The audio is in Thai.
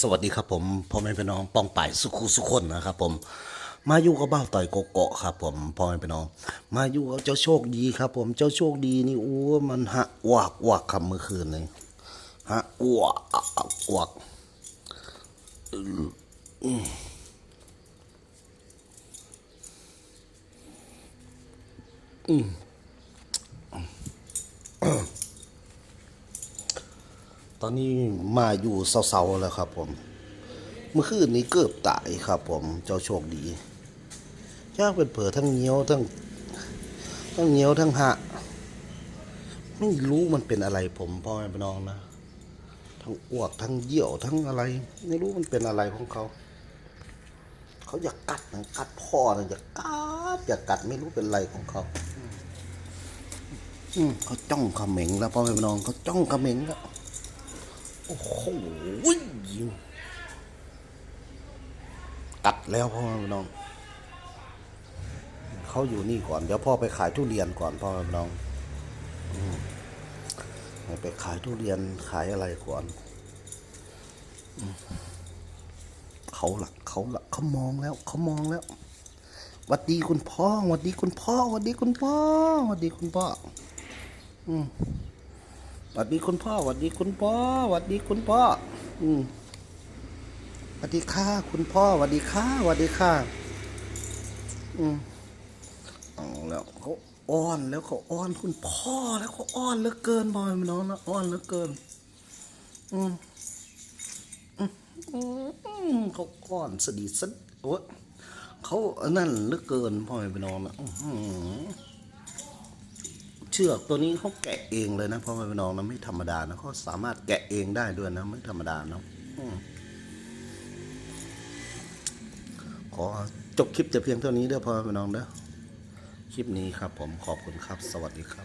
สวัสดีครับผมพ่อแม่พี่น้องป้องป่ายสุขุสุขคนนะครับผม มาอยู่กับบ้าต่อยโกโกะครับผมพ่อแม่พี่น้อง มาอยู่กับเจ้าโชคดีครับ ผมเจ้าโชคดีนี่อู้มันฮะอวกอวกคำเมื่อคืนเลยฮะอวกอว ตอนนี้มาอยู่เศร้าๆแล้วครับผม เมื่อคืนนี้เกือบตายครับผม เจ้าโชคดียากเป็นเผลอทั้งเงี้ยวทั้งทั้งเงี้ยวทั้งหะ ไม่รู้มันเป็นอะไรผมพ่อแม่พี่น้องนะ ทั้งอ้วกทั้งเยี่ยวทั้งอะไร ไม่รู้มันเป็นอะไรของเขา เขาอยากกัดนะกัดพ่อนะอยากกัดอยากกัดไม่รู้เป็นอะไรของเขาอืมเขาจ้องเขม็งแล้วพ่อแม่พี่น้องเขาจ้องเขม็งแล้ว โอ้โหกัดแล้วพ่อแม่น้อง เขาอยู่นี่ก่อน เดี๋ยวพ่อไปขายทุเรียนก่อนพ่อแม่น้องอไปขายทุเรียนขายอะไรก่อนอเขาหลักเขาหลักเขามองแล้วเขามองแล้ววัดดีคุณพ่อวัดดีคุณพ่อวัดดีคุณพ่อวัดดีคุณพ่อ อืม หวัดดีคุณพ่อหวัดดีคุณพ่อหวัดดีคุณพ่อ อืมหวัดดีค่ะคุณพ่อหวัดดีค่ะหวัดดีค่ะ อืมเอาแล้วเขาอ้อนแล้วเขาอ้อนคุณพ่อแล้วเขาอ้อนเหลือเกินบอยมันน้องนะอ้อนเหลือเกิน อืมอืมอืมเขาอ้อนสดีสดโอ้เขาอันนั่นเหลือเกินพ่อไปนองนะอื้อหือ เชือกตัวนี้เขาแกะเองเลยนะพ่อแม่พี่น้องนะไม่ธรรมดานะเขาสามารถแกะเองได้ด้วยนะไม่ธรรมดานะอขอจบคลิปแต่เพียงเท่านี้เด้อพ่อแม่พี่น้องเด้อคลิปนี้ครับผมขอบคุณครับ สวัสดีครับ